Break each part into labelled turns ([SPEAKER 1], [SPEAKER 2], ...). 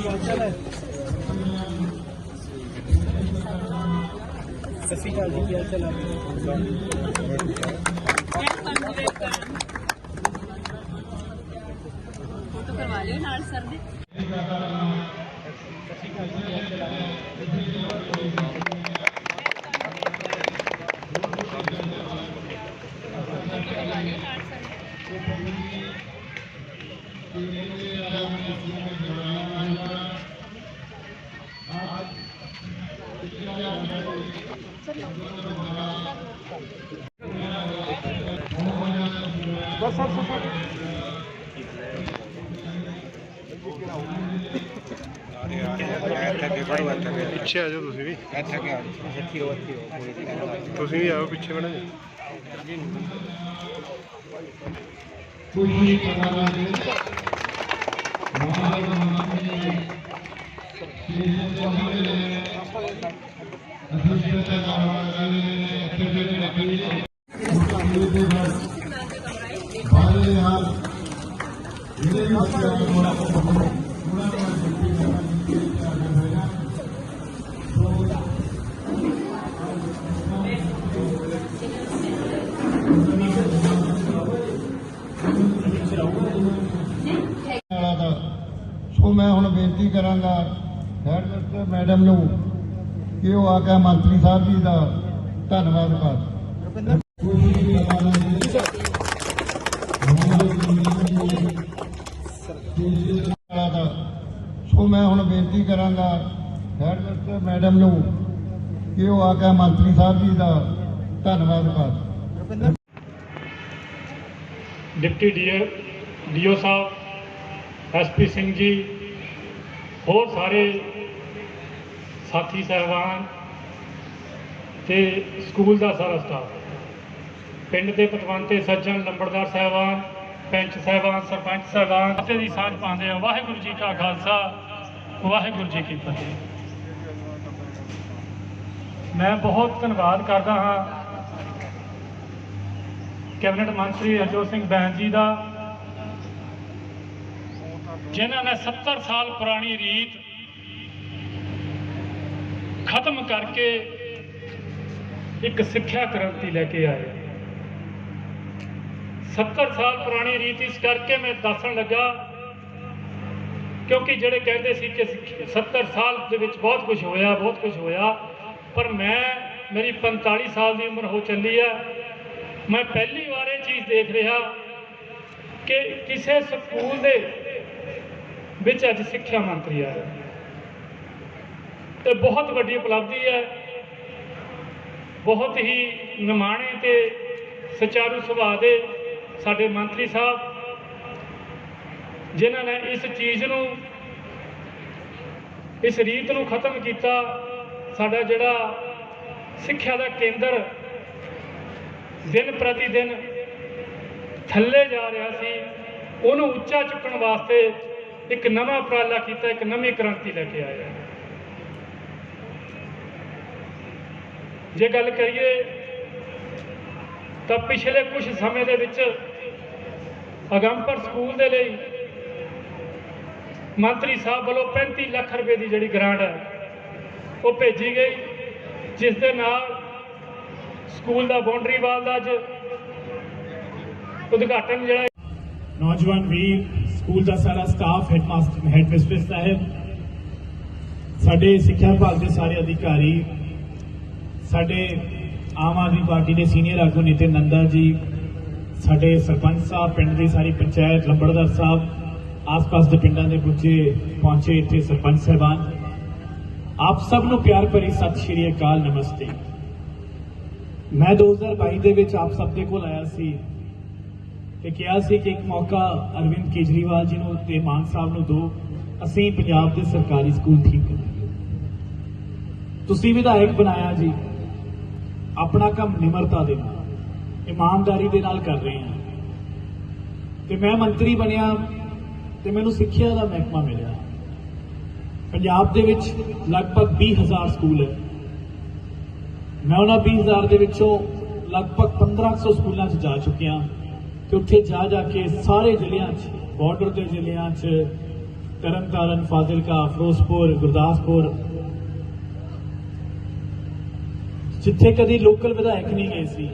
[SPEAKER 1] ਕੀ ਹਾਲ ਸਤਿ ਸ਼੍ਰੀ ਅਕਾਲ ਜੀ ਕੀ ਹਾਲ ਚਾਲ ਹੈ
[SPEAKER 2] ਫੋਟੋ ਕਰਵਾ ਲਿਓ ਨਾਲ ਸਰ ਦੇ।
[SPEAKER 1] ਬਸ ਸਰ ਸਰ
[SPEAKER 3] ਪਿੱਛੇ ਆ ਜਾਓ ਤੁਸੀਂ ਵੀ। ਤੁਸੀਂ ਵੀ ਆਓ ਪਿੱਛੇ ਬਣਾ
[SPEAKER 4] ਵਾਲਾ ਦਾ ਸੋ ਮੈਂ ਹੁਣ ਬੇਨਤੀ ਕਰਾਂਗਾ ਹੈਡ ਮਿਸਟਰ ਮੈਡਮ ਨੂੰ ਕਿ ਉਹ ਆ ਕੇ ਮੰਤਰੀ ਸਾਹਿਬ ਜੀ ਦਾ ਧੰਨਵਾਦ ਕਰ। ਵਾਲਾ ਦਾ। ਸੋ ਮੈਂ ਹੁਣ ਬੇਨਤੀ ਕਰਾਂਗਾ ਹੈਡ ਮਿਸਟਰ ਮੈਡਮ ਨੂੰ ਕਿ ਉਹ ਆ ਕੇ ਮੰਤਰੀ ਸਾਹਿਬ ਜੀ ਦਾ ਧੰਨਵਾਦ ਕਰ।
[SPEAKER 5] Deputy DO DO sahib, SP Singh ji, ਹੋਰ ਸਾਰੇ ਸਾਥੀ, ਸਹਿਬਾਨ ਤੇ ਸਕੂਲ ਦਾ ਸਾਰਾ ਸਟਾਫ ਪਿੰਡ ਦੇ ਪਤਵੰਤੇ ਸੱਜਣ, ਲੰਬੜਦਾਰ, ਸਹਿਬਾਨ ਪੰਚ ਸਾਹਿਬਾਨ, ਸਰਪੰਚ ਸਹਿਬਾਨ ਅਤੇ ਦੀ ਸਾਂਝ ਪਾਉਂਦੇ ਆ। ਵਾਹਿਗੁਰੂ ਜੀ ਕਾ ਖਾਲਸਾ, ਵਾਹਿਗੁਰੂ ਜੀ ਕੀ ਫਤਿਹ। ਮੈਂ ਬਹੁਤ ਧੰਨਵਾਦ ਕਰਦਾ ਹਾਂ ਕੈਬਨਿਟ ਮੰਤਰੀ ਹਰਜੋਤ ਸਿੰਘ ਬੈਂਸ ਜੀ ਦਾ, ਜਿਨ੍ਹਾਂ ਨੇ 70 ਸਾਲ ਪੁਰਾਣੀ ਰੀਤ ਖਤਮ ਕਰਕੇ ਇੱਕ ਸਿੱਖਿਆ ਕ੍ਰਾਂਤੀ ਲੈ ਕੇ ਆਏ। 70 ਸਾਲ ਪੁਰਾਣੀ ਰੀਤ ਇਸ ਕਰਕੇ ਮੈਂ ਦੱਸਣ ਲੱਗਾ ਕਿਉਂਕਿ ਜਿਹੜੇ ਕਹਿੰਦੇ ਸੀ ਕਿ 70 ਸਾਲ ਦੇ ਵਿੱਚ ਬਹੁਤ ਕੁਝ ਹੋਇਆ, ਬਹੁਤ ਕੁਝ ਹੋਇਆ, ਪਰ ਮੈਂ, ਮੇਰੀ 45 ਸਾਲ ਦੀ ਉਮਰ ਹੋ ਚੱਲੀ ਹੈ। ਮੈਂ ਪਹਿਲੀ ਵਾਰ ਇਹ ਚੀਜ਼ ਦੇਖ ਰਿਹਾ ਕਿ ਕਿਸੇ ਸਕੂਲ ਦੇ ਵਿੱਚ ਅੱਜ ਸਿੱਖਿਆ ਮੰਤਰੀ ਆਇਆ। ਤੇ ਬਹੁਤ ਵੱਡੀ ਉਪਲਬਧੀ ਹੈ। ਬਹੁਤ ਹੀ ਨਿਮਾਣੇ ਤੇ ਸੁਚਾਰੂ ਸੁਭਾਅ ਦੇ ਸਾਡੇ ਮੰਤਰੀ ਸਾਹਿਬ, ਜਿਨ੍ਹਾਂ ਨੇ ਇਸ ਚੀਜ਼ ਨੂੰ, ਇਸ ਰੀਤ ਨੂੰ ਖਤਮ ਕੀਤਾ, ਸਾਡਾ ਜਿਹੜਾ ਸਿੱਖਿਆ ਦਾ ਕੇਂਦਰ ਦਿਨ ਪ੍ਰਤੀ ਦਿਨ ਥੱਲੇ ਜਾ ਰਿਹਾ ਸੀ, ਉਹਨੂੰ ਉੱਚਾ ਚੁੱਕਣ ਵਾਸਤੇ ਇੱਕ ਨਵਾਂ ਉਪਰਾਲਾ ਕੀਤਾ, ਇੱਕ ਨਵੀਂ ਕ੍ਰਾਂਤੀ ਲੈ ਕੇ ਆਇਆ। ਜੇ ਗੱਲ ਕਰੀਏ, ਤਾਂ ਪਿਛਲੇ ਕੁਝ ਸਮੇਂ ਦੇ ਵਿੱਚ ਅਗੰਪਰ ਸਕੂਲ ਦੇ ਲਈ ਮੰਤਰੀ ਸਾਹਿਬ ਵੱਲੋਂ 35 ਲੱਖ ਰੁਪਏ ਦੀ ਜਿਹੜੀ ਗ੍ਰਾਂਟ ਹੈ, ਉਹ ਭੇਜੀ ਗਈ, ਜਿਸ ਦੇ ਨਾਲ ਸਕੂਲ ਦਾ ਬਾਉਂਡਰੀ ਵਾਲ ਦਾ ਅੱਜ ਉਦਘਾਟਨ ਜਿਹੜਾ
[SPEAKER 6] ਨੌਜਵਾਨ ਵੀਰ, ਸਕੂਲ ਦਾ ਸਾਰਾ staff headmaster head mister sahib, ਸਾਡੇ ਸਿੱਖਿਆ ਵਿਭਾਗ ਦੇ ਸਾਰੇ ਅਧਿਕਾਰੀ, ਸਾਡੇ ਆਮ ਆਦਮੀ ਪਾਰਟੀ ਦੇ ਸੀਨੀਅਰ ਆਗੂ ਨਿਤਿਨ ਨੰਦਾ ਜੀ ਸਾਡੇ ਸਰਪੰਚ ਸਾਹਿਬ, ਪਿੰਡ ਦੀ ਸਾਰੀ ਪੰਚਾਇਤ, ਲੰਬੜਦਾਰ ਸਾਹਿਬ, ਆਸ-ਪਾਸ ਦੇ ਪਿੰਡਾਂ ਦੇ ਪੁੱਜੇ, ਪਹੁੰਚੇ ਇੱਥੇ ਸਰਪੰਚ ਸਾਹਿਬਾਨ। ਆਪ ਸਭ ਨੂੰ ਪਿਆਰ ਭਰੀ ਸਤਿ ਸ਼੍ਰੀ ਅਕਾਲ, ਨਮਸਤੇ। ਮੈਂ 2022 ਦੇ ਵਿੱਚ ਆਪ ਸਭ ਦੇ ਕੋਲ ਆਇਆ ਸੀ ਤੇ ਕਿਹਾ ਸੀ ਕਿ ਇੱਕ ਮੌਕਾ ਅਰਵਿੰਦ ਕੇਜਰੀਵਾਲ ਜੀ ਨੂੰ ਤੇ ਮਾਨ ਸਾਹਿਬ ਨੂੰ ਦਿਓ ਅਸੀਂ ਪੰਜਾਬ ਦੇ ਸਰਕਾਰੀ ਸਕੂਲ ਠੀਕ ਕਰਾਂਗੇ। ਤੁਸੀਂ ਵਿਧਾਇਕ ਬਣਾਇਆ ਜੀ। ਆਪਣਾ ਕੰਮ ਨਿਮਰਤਾ ਦੇ ਨਾਲ। ਇਮਾਨਦਾਰੀ ਦੇ ਨਾਲ ਕਰ ਰਹੇ ਹਾਂ। ਤੇ ਮੈਂ ਮੰਤਰੀ ਬਣਿਆ ਤੇ ਮੈਨੂੰ ਸਿੱਖਿਆ ਦਾ ਮਹਿਕਮਾ ਮਿਲਿਆ। ਪੰਜਾਬ ਦੇ ਵਿੱਚ ਲਗਭਗ 20000 ਸਕੂਲ ਹੈ। ਮੈਂ ਉਹਨਾਂ 20000 ਦੇ ਵਿੱਚੋਂ ਲਗਭਗ 1500 ਸਕੂਲਾਂ 'ਚ ਜਾ ਚੁੱਕਿਆ ਤੇ ਉੱਥੇ ਜਾ ਜਾ ਕੇ ਸਾਰੇ ਜ਼ਿਲ੍ਹਿਆਂ 'ਚ ਬਾਰਡਰ ਦੇ ਜ਼ਿਲ੍ਹਿਆਂ 'ਚ, ਤਰਨਤਾਰਨ, ਫਾਜ਼ਿਲਕਾ, ਫਿਰੋਜ਼ਪੁਰ, ਗੁਰਦਾਸਪੁਰ, ਜਿੱਥੇ ਕਦੀ ਲੋਕਲ ਵਿਧਾਇਕ ਨਹੀਂ ਗਏ ਸੀ।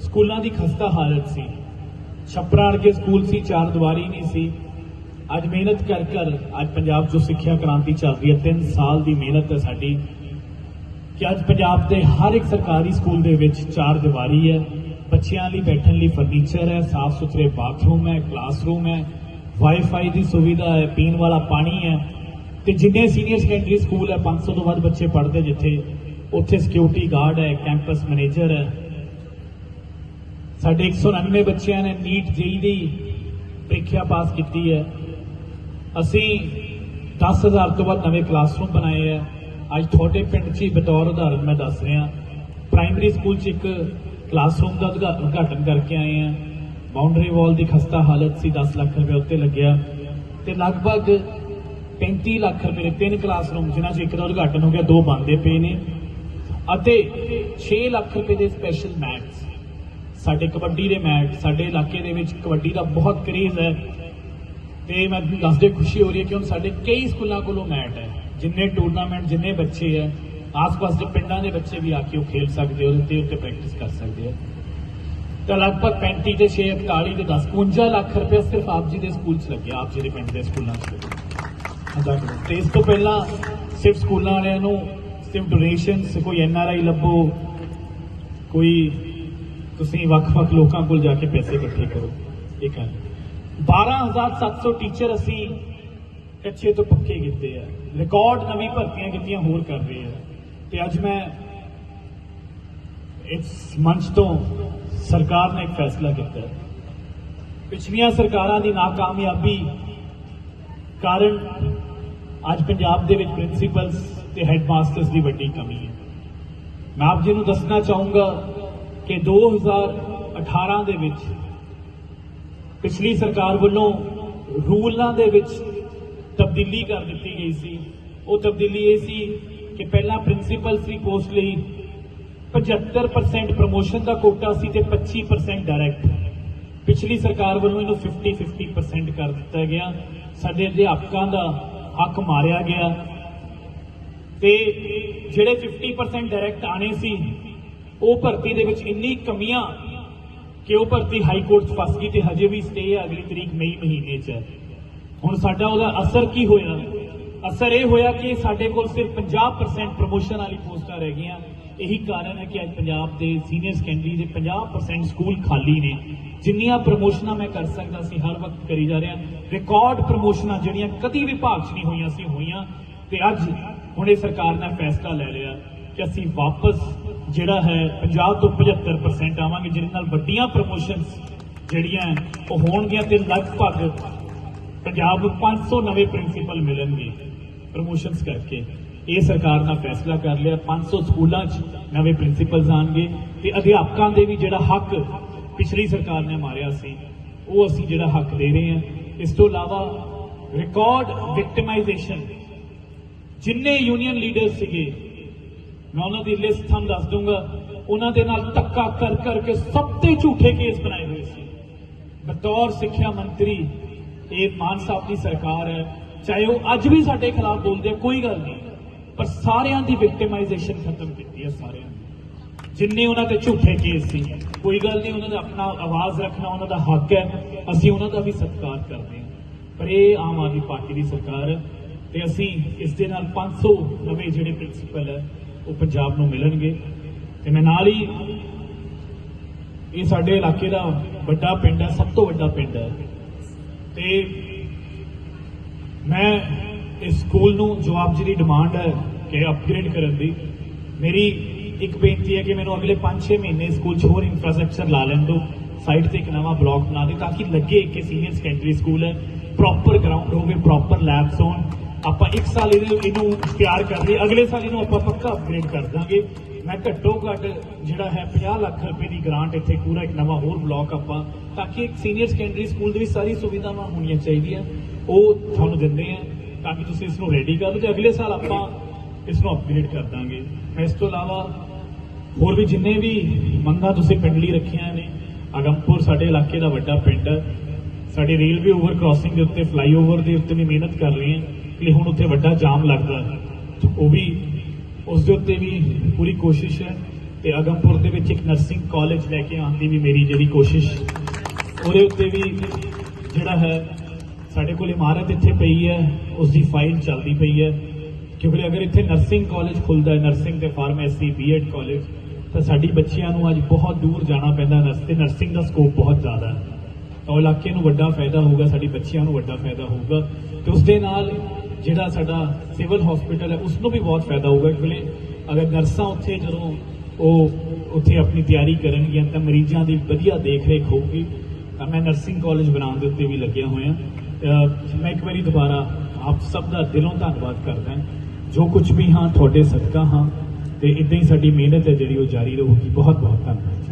[SPEAKER 6] ਸਕੂਲਾਂ ਦੀ ਖਸਤਾ ਹਾਲਤ ਸੀ। ਛੱਪਰਾਂ ਅੜਕੇ ਸਕੂਲ ਸੀ, ਚਾਰ ਦੀਵਾਰੀ ਨਹੀਂ ਸੀ। ਅੱਜ ਮਿਹਨਤ ਕਰ ਕਰ ਅੱਜ ਪੰਜਾਬ 'ਚੋਂ ਸਿੱਖਿਆ ਕ੍ਰਾਂਤੀ ਚੱਲ ਰਹੀ ਹੈ। 3 ਸਾਲ ਦੀ ਮਿਹਨਤ ਹੈ ਸਾਡੀ ਕਿ ਅੱਜ ਪੰਜਾਬ ਦੇ ਹਰ ਇੱਕ ਸਰਕਾਰੀ ਸਕੂਲ ਦੇ ਵਿੱਚ ਚਾਰ ਦੀਵਾਰੀ ਹੈ। ਬੱਚਿਆਂ ਲਈ ਬੈਠਣ ਲਈ ਫਰਨੀਚਰ ਹੈ ਸਾਫ਼ ਸੁਥਰੇ ਬਾਥਰੂਮ ਹੈ, ਕਲਾਸਰੂਮ ਹੈ, ਵਾਈਫਾਈ ਦੀ ਸੁਵਿਧਾ ਹੈ, ਪੀਣ ਵਾਲਾ ਪਾਣੀ ਹੈ। ਤੇ ਜਿੰਨੇ ਸੀਨੀਅਰ ਸੈਕੰਡਰੀ ਸਕੂਲ ਹੈ 500 ਤੋਂ ਵੱਧ ਬੱਚੇ ਪੜ੍ਹਦੇ ਜਿੱਥੇ। ਉੱਥੇ ਸਿਕਿਉਰਿਟੀ ਗਾਰਡ ਹੈ ਕੈਂਪਸ ਮੈਨੇਜਰ ਹੈ। ਸਾਡੇ 199 ਬੱਚਿਆਂ ਨੇ ਨੀਟ ਜੇਈ ਦੀ ਪ੍ਰੀਖਿਆ ਪਾਸ ਕੀਤੀ ਹੈ। ਅਸੀਂ 10000 ਤੋਂ ਵੱਧ ਨਵੇਂ ਕਲਾਸਰੂਮ ਬਣਾਏ ਹੈ। ਅੱਜ ਤੁਹਾਡੇ ਪਿੰਡ 'ਚ ਹੀ ਬਤੌਰ ਉਦਾਹਰਨ ਮੈਂ ਦੱਸ ਰਿਹਾ। ਪ੍ਰਾਇਮਰੀ ਸਕੂਲ 'ਚ ਇੱਕ ਕਲਾਸਰੂਮ ਦਾ ਉਦਘਾ- ਉਦਘਾਟਨ ਕਰਕੇ ਆਏ ਹਾਂ। ਬਾਉਂਡਰੀ ਵਾਲ ਦੀ ਖਸਤਾ ਹਾਲਤ ਸੀ 10 ਲੱਖ ਰੁਪਏ ਉੱਤੇ ਲੱਗਿਆ। ਤੇ ਲਗਭਗ 35 ਲੱਖ ਰੁਪਏ ਦੇ ਤਿੰਨ ਕਲਾਸਰੂਮ ਜਿਨ੍ਹਾਂ 'ਚ ਇੱਕ ਦਾ ਉਦਘਾਟਨ ਹੋ ਗਿਆ, ਦੋ ਬੰਦੇ ਪਏ ਨੇ। ਅਤੇ 6 ਲੱਖ ਰੁਪਏ ਦੇ ਸਪੈਸ਼ਲ ਮੈਟਸ ਸਾਡੇ ਕਬੱਡੀ ਦੇ ਮੈਚ, ਸਾਡੇ ਇਲਾਕੇ ਦੇ ਵਿੱਚ ਕਬੱਡੀ ਦਾ ਬਹੁਤ ਕਰੇਜ਼ ਹੈ। ਤੇ ਮੈਂ ਦੱਸਦੇ ਖੁਸ਼ੀ ਹੋ ਰਹੀ ਹੈ ਕਿ ਹੁਣ ਸਾਡੇ ਕਈ ਸਕੂਲਾਂ ਕੋਲੋਂ ਮੈਟ ਹੈ। ਜਿੰਨੇ ਟੂਰਨਾਮੈਂਟ ਜਿੰਨੇ ਬੱਚੇ ਹੈ, ਆਸ-ਪਾਸ ਦੇ ਪਿੰਡਾਂ ਦੇ ਬੱਚੇ ਵੀ ਆ ਕੇ ਉਹ ਖੇਡ ਸਕਦੇ ਉਹਦੇ ਤੇ ਉੱਤੇ ਪ੍ਰੈਕਟਿਸ ਕਰ ਸਕਦੇ ਆ। ਤਾਂ ਲਗਭਗ 35 ਤੇ 6 41 ਤੇ 10 51 ਲੱਖ ਰੁਪਏ ਸਿਰਫ ਆਪ ਜੀ ਦੇ ਸਕੂਲ 'ਚ ਲੱਗਿਆ, ਆਪ ਜੀ ਦੇ ਪਿੰਡ ਦੇ ਸਕੂਲਾਂ 'ਚ ਲੱਗਿਆ। ਤੇ ਇਸ ਤੋਂ ਪਹਿਲਾਂ ਸਿਰਫ ਸਕੂਲਾਂ ਵਾਲਿਆਂ ਨੂੰ ਸਿਰਫ ਡੋਨੇਸ਼ਨ ਕੋਈ ਐਨਆਰਆਈ ਲੱਭੋ, ਕੋਈ ਤੁਸੀਂ ਵੱਖ-ਵੱਖ ਲੋਕਾਂ ਕੋਲ ਜਾ ਕੇ ਪੈਸੇ ਇਕੱਠੇ ਕਰੋ। ਇਹ ਕਰ 12700 ਟੀਚਰ ਅਸੀਂ ਕੱਚੇ ਤੋਂ ਪੱਕੇ ਕੀਤੇ ਆ। ਰਿਕਾਰਡ ਨਵੀਂ ਭਰਤੀਆਂ ਕੀਤੀਆਂ ਹੋਰ ਕਰ ਰਹੇ ਆ। ਤੇ ਅੱਜ ਮੈਂ ਇਸ ਮੰਚ ਤੋਂ ਸਰਕਾਰ ਨੇ ਇੱਕ ਫੈਸਲਾ ਕੀਤਾ ਹੈ। ਪਿਛਲੀਆਂ ਸਰਕਾਰਾਂ ਦੀ ਨਾਕਾਮਯਾਬੀ ਕਾਰਨ ਅੱਜ ਪੰਜਾਬ ਦੇ ਵਿੱਚ ਪ੍ਰਿੰਸੀਪਲਸ ਤੇ ਹੈਡਮਾਸਟਰਸ ਦੀ ਵੱਡੀ ਕਮੀ ਹੈ। ਮੈਂ ਆਪ ਜੀ ਨੂੰ ਦੱਸਣਾ ਚਾਹੂੰਗਾ ਕਿ 2018 ਦੇ ਵਿੱਚ ਪਿਛਲੀ ਸਰਕਾਰ ਵੱਲੋਂ ਰੂਲਾਂ ਦੇ ਵਿੱਚ ਤਬਦੀਲੀ ਕਰ ਦਿੱਤੀ ਗਈ ਸੀ। ਉਹ ਤਬਦੀਲੀ ਇਹ ਸੀ ਕਿ ਪਹਿਲਾਂ ਪ੍ਰਿੰਸੀਪਲ ਸੀ ਪੋਸਟ ਲਈ 75% ਪ੍ਰਮੋਸ਼ਨ ਦਾ ਕੋਟਾ ਸੀ ਤੇ 25% ਡਾਇਰੈਕਟ ਪਿਛਲੀ ਸਰਕਾਰ ਵੱਲੋਂ ਇਹਨੂੰ 50-50% ਕਰ ਦਿੱਤਾ ਗਿਆ। ਸਾਡੇ ਅਧਿਆਪਕਾਂ ਦਾ ਹੱਕ ਮਾਰਿਆ ਗਿਆ। ਤੇ ਜਿਹੜੇ 50% ਡਾਇਰੈਕਟ ਆਣੇ ਸੀ ਉਹ ਭਰਤੀ ਦੇ ਵਿੱਚ ਇੰਨੀ ਕਮੀਆਂ ਕਿ ਉਹ ਭਰਤੀ ਹਾਈ ਕੋਰਟ 'ਚ ਫਸ ਗਈ ਤੇ ਹਜੇ ਵੀ ਸਟੇ ਹੈ ਅਗਲੀ ਤਰੀਕ ਮਈ ਮਹੀਨੇ 'ਚ। ਹੈ। ਹੁਣ ਸਾਡਾ ਉਹਦਾ ਅਸਰ ਕੀ ਹੋਇਆ? ਅਸਰ ਇਹ ਹੋਇਆ ਕਿ ਸਾਡੇ ਕੋਲ ਸਿਰਫ 50% ਪ੍ਰਮੋਸ਼ਨ ਵਾਲੀ ਪੋਸਟਾਂ ਰਹਿ ਗਈਆਂ। ਇਹੀ ਕਾਰਨ ਹੈ ਕਿ ਅੱਜ ਪੰਜਾਬ ਦੇ ਸੀਨੀਅਰ ਸੈਕੰਡਰੀ ਦੇ 50% ਸਕੂਲ ਖਾਲੀ ਨੇ। ਜਿੰਨੀਆਂ ਪ੍ਰਮੋਸ਼ਨਾਂ ਮੈਂ ਕਰ ਸਕਦਾ ਸੀ, ਹਰ ਵਕਤ ਕਰੀ ਜਾ ਰਿਹਾ। ਰਿਕਾਰਡ ਪ੍ਰਮੋਸ਼ਨਾਂ ਜਿਹੜੀਆਂ ਕਦੀ ਵੀ ਭਾਗ 'ਚ ਨਹੀਂ ਹੋਈਆਂ ਸੀ, ਹੋਈਆਂ। ਤੇ ਅੱਜ ਹੁਣ ਇਹ ਸਰਕਾਰ ਨੇ ਫੈਸਲਾ ਲੈ ਲਿਆ ਕਿ ਅਸੀਂ ਵਾਪਸ ਜਿਹੜਾ ਹੈ 50 ਤੋਂ 75% ਆਵਾਂਗੇ, ਜਿਹਦੇ ਨਾਲ ਵੱਡੀਆਂ ਪ੍ਰਮੋਸ਼ਨਸ ਜਿਹੜੀਆਂ ਉਹ ਹੋਣਗੀਆਂ ਤੇ ਲਗਭਗ ਪੰਜਾਬ ਨੂੰ 500 ਨਵੇਂ ਪ੍ਰਿੰਸੀਪਲ ਮਿਲਣਗੇ ਪ੍ਰਮੋਸ਼ਨਸ ਕਰਕੇ। ਇਹ ਸਰਕਾਰ ਨੇ ਫੈਸਲਾ ਕਰ ਲਿਆ 500 ਸਕੂਲਾਂ 'ਚ ਨਵੇਂ ਪ੍ਰਿੰਸੀਪਲਸ ਆਣਗੇ ਤੇ ਅਧਿਆਪਕਾਂ ਦੇ ਵੀ ਜਿਹੜਾ ਹੱਕ ਪਿਛਲੀ ਸਰਕਾਰ ਨੇ ਮਾਰਿਆ ਸੀ, ਉਹ ਅਸੀਂ ਜਿਹੜਾ ਹੱਕ ਦੇ ਰਹੇ ਹਾਂ। ਇਸ ਤੋਂ ਇਲਾਵਾ ਰਿਕਾਰਡ ਵਿਕਟਿਮਾਈਜੇਸ਼ਨ ਜਿੰਨੇ ਯੂਨੀਅਨ ਲੀਡਰ ਸੀਗੇ ਮੈਂ ਉਹਨਾਂ ਦੀ ਲਿਸਟ ਤੁਹਾਨੂੰ ਦੱਸ ਦੂੰਗਾ ਉਹਨਾਂ ਦੇ ਨਾਲ ਧੱਕਾ ਕਰ ਕਰਕੇ ਸਭ ਤੇ ਝੂਠੇ ਕੇਸ ਬਣਾਏ ਹੋਏ ਸੀ। ਬਤੌਰ ਸਿੱਖਿਆ ਮੰਤਰੀ, ਇਹ ਮਾਨ ਸਾਹਿਬ ਦੀ ਸਰਕਾਰ ਹੈ। ਚਾਹੇ ਉਹ ਅੱਜ ਵੀ ਸਾਡੇ ਖਿਲਾਫ ਬੋਲਦੇ ਕੋਈ ਗੱਲ ਨਹੀਂ। ਪਰ ਸਾਰਿਆਂ ਦੀ ਵਿਕਟਿਮਾਈਜੇਸ਼ਨ ਖਤਮ ਕੀਤੀ ਹੈ ਸਾਰਿਆਂ ਦੀ ਜਿੰਨੇ ਉਹਨਾਂ ਤੇ ਝੂਠੇ ਕੇਸ ਸੀ, ਕੋਈ ਗੱਲ ਨਹੀਂ, ਉਹਨਾਂ ਦਾ ਆਪਣਾ ਆਵਾਜ਼ ਰੱਖਣਾ ਉਹਨਾਂ ਦਾ ਹੱਕ ਹੈ। ਅਸੀਂ ਉਹਨਾਂ ਦਾ ਵੀ ਸਤਿਕਾਰ ਕਰਦੇ ਹਾਂ। ਪਰ ਇਹ ਆਮ ਆਦਮੀ ਪਾਰਟੀ ਦੀ ਸਰਕਾਰ ਹੈ ਤੇ ਅਸੀਂ ਇਸ ਦੇ ਨਾਲ 500 ਨਵੇਂ ਜਿਹੜੇ ਪ੍ਰਿੰਸੀਪਲ ਹੈ ਉਹ ਪੰਜਾਬ ਨੂੰ ਮਿਲਣਗੇ। ਤੇ ਮੈਂ ਨਾਲ ਹੀ ਇਹ ਸਾਡੇ ਇਲਾਕੇ ਦਾ ਵੱਡਾ ਪਿੰਡ ਹੈ, ਸਭ ਤੋਂ ਵੱਡਾ ਪਿੰਡ ਹੈ। ਤੇ ਮੈਂ ਇਸ ਸਕੂਲ ਨੂੰ ਜੋ ਆਪ ਜੀ ਦੀ ਡਿਮਾਂਡ ਹੈ ਕਿ ਅਪਗ੍ਰੇਡ ਕਰਨ ਦੀ। ਮੇਰੀ ਇੱਕ ਬੇਨਤੀ ਹੈ ਕਿ ਮੈਨੂੰ ਅਗਲੇ 5-6 ਮਹੀਨੇ ਸਕੂਲ 'ਚ ਹੋਰ ਇਨਫਰਾਸਟ੍ਰਕਚਰ ਲਾ ਲੈਣ ਦਿਓ। ਸਾਈਡ ਤੇ ਇੱਕ ਨਵਾਂ ਬਲਾਕ ਬਣਾ ਦੇ ਤਾਂ ਕਿ ਲੱਗੇ ਕਿ ਸੀਨੀਅਰ ਸੈਕੰਡਰੀ ਸਕੂਲ ਹੈ ਪ੍ਰੋਪਰ ਗਰਾਊਂਡ ਹੋਵੇ ਪ੍ਰੋਪਰ ਲੈਬਸ ਹੋਣ ਆਪਾਂ ਇੱਕ ਸਾਲ ਇਹਨੂੰ ਇਹਨੂੰ ਤਿਆਰ ਕਰ ਲਈ, ਅਗਲੇ ਸਾਲ ਇਹਨੂੰ ਆਪਾਂ ਪੱਕਾ ਅਪਗ੍ਰੇਡ ਕਰ ਦਾਂਗੇ। ਮੈਂ ਘੱਟੋ ਘੱਟ ਜਿਹੜਾ ਹੈ 50 ਲੱਖ ਰੁਪਏ ਦੀ ਗ੍ਰਾਂਟ ਇੱਥੇ ਪੂਰਾ ਇੱਕ ਨਵਾਂ ਹੋਰ ਬਲਾਕ ਆਪਾਂ, ਤਾਂ ਕਿ ਇੱਕ ਸੀਨੀਅਰ ਸੈਕੰਡਰੀ ਸਕੂਲ ਦੇ ਵਿੱਚ ਸਾਰੀ ਸੁਵਿਧਾਵਾਂ ਹੋਣੀਆਂ ਚਾਹੀਦੀਆਂ। ਉਹ ਤੁਹਾਨੂੰ ਦਿੰਦੇ ਆ, ਤਾਂ ਕਿ ਤੁਸੀਂ ਇਸ ਨੂੰ ਰੈਡੀ ਕਰ ਲਓ ਤੇ ਅਗਲੇ ਸਾਲ ਆਪਾਂ ਇਸ ਨੂੰ ਅਪਗ੍ਰੇਡ ਕਰ ਦਾਂਗੇ। ਇਸ ਤੋਂ ਇਲਾਵਾ ਹੋਰ ਵੀ ਜਿੰਨੇ ਵੀ ਮੰਗਾਂ ਤੁਸੀਂ ਪਿੰਡ ਲਈ ਰੱਖੀਆਂ ਨੇ ਅਗੰਪੁਰ ਸਾਡੇ ਇਲਾਕੇ ਦਾ ਵੱਡਾ ਪਿੰਡ ਹੈ। ਸਾਡੀ ਰੇਲਵੇ ਓਵਰ ਕ੍ਰਾਸਿੰਗ ਦੇ ਉੱਤੇ ਫਲਾਈਓਵਰ ਦੇ ਉੱਤੇ ਵੀ ਮਿਹਨਤ ਕਰ ਰਹੇ ਹਾਂ। ਕਿ ਹੁਣ ਉੱਥੇ ਵੱਡਾ ਜਾਮ ਲੱਗਦਾ ਉਹ ਵੀ ਉਸ ਦੇ ਉੱਤੇ ਵੀ ਪੂਰੀ ਕੋਸ਼ਿਸ਼ ਹੈ ਤੇ ਅਗਮਪੁਰ ਦੇ ਵਿੱਚ ਇੱਕ ਨਰਸਿੰਗ ਕਾਲਜ ਲੈ ਕੇ ਆਉਣ ਦੀ ਵੀ ਮੇਰੀ ਜਿਹੜੀ ਕੋਸ਼ਿਸ਼ ਉਹਦੇ ਉੱਤੇ ਵੀ ਜਿਹੜਾ ਹੈ, ਸਾਡੇ ਕੋਲ ਇਮਾਰਤ ਇੱਥੇ ਪਈ ਹੈ ਉਸ ਦੀ ਫਾਈਲ ਚੱਲਦੀ ਪਈ ਹੈ। ਕਿਉਂਕਿ ਅਗਰ ਇੱਥੇ ਨਰਸਿੰਗ ਕਾਲਜ ਖੁੱਲਦਾ ਹੈ ਨਰਸਿੰਗ ਤੇ ਫਾਰਮੇਸੀ ਬੀਐਡ ਕਾਲਜ ਤਾਂ ਸਾਡੀ ਬੱਚਿਆਂ ਨੂੰ ਅੱਜ ਬਹੁਤ ਦੂਰ ਜਾਣਾ ਪੈਂਦਾ ਨਰਸ ਤੇ ਨਰਸਿੰਗ ਦਾ ਸਕੋਪ ਬਹੁਤ ਜ਼ਿਆਦਾ ਹੈ। ਤਾਂ ਉਹ ਇਲਾਕੇ ਨੂੰ ਵੱਡਾ ਫਾਇਦਾ ਹੋਊਗਾ, ਸਾਡੀ ਬੱਚਿਆਂ ਨੂੰ ਵੱਡਾ ਫਾਇਦਾ ਹੋਊਗਾ। ਤੇ ਉਸ ਦੇ ਨਾਲ ਜਿਹੜਾ ਸਾਡਾ ਸਿਵਲ ਹਸਪੀਟਲ ਹੈ ਉਸ ਨੂੰ ਵੀ ਬਹੁਤ ਫਾਇਦਾ ਹੋਊਗਾ। ਇਸ ਵੇਲੇ ਅਗਰ ਨਰਸਾਂ ਉੱਥੇ ਜਦੋਂ ਉਹ ਉੱਥੇ ਆਪਣੀ ਤਿਆਰੀ ਕਰਨਗੀਆਂ, ਤਾਂ ਮਰੀਜ਼ਾਂ ਦੀ ਵਧੀਆ ਦੇਖ-ਰੇਖ ਹੋਊਗੀ। ਤਾਂ ਮੈਂ ਨਰਸਿੰਗ ਕਾਲਜ ਬਣਾਉਣ ਦੇ ਉੱਤੇ ਵੀ ਲੱਗਿਆ ਹੋਇਆ। ਮੈਂ ਇੱਕ ਵਾਰੀ ਦੁਬਾਰਾ ਆਪ ਸਭ ਦਾ ਦਿਲੋਂ ਧੰਨਵਾਦ ਕਰਦਾ ਜੋ ਕੁਝ ਵੀ ਹਾਂ, ਤੁਹਾਡੇ ਸਦਕਾ ਹਾਂ, ਤੇ ਇਦਾਂ ਹੀ ਸਾਡੀ ਮਿਹਨਤ ਹੈ ਜਿਹੜੀ ਉਹ ਜਾਰੀ ਰਹੂਗੀ। ਬਹੁਤ ਬਹੁਤ ਧੰਨਵਾਦ।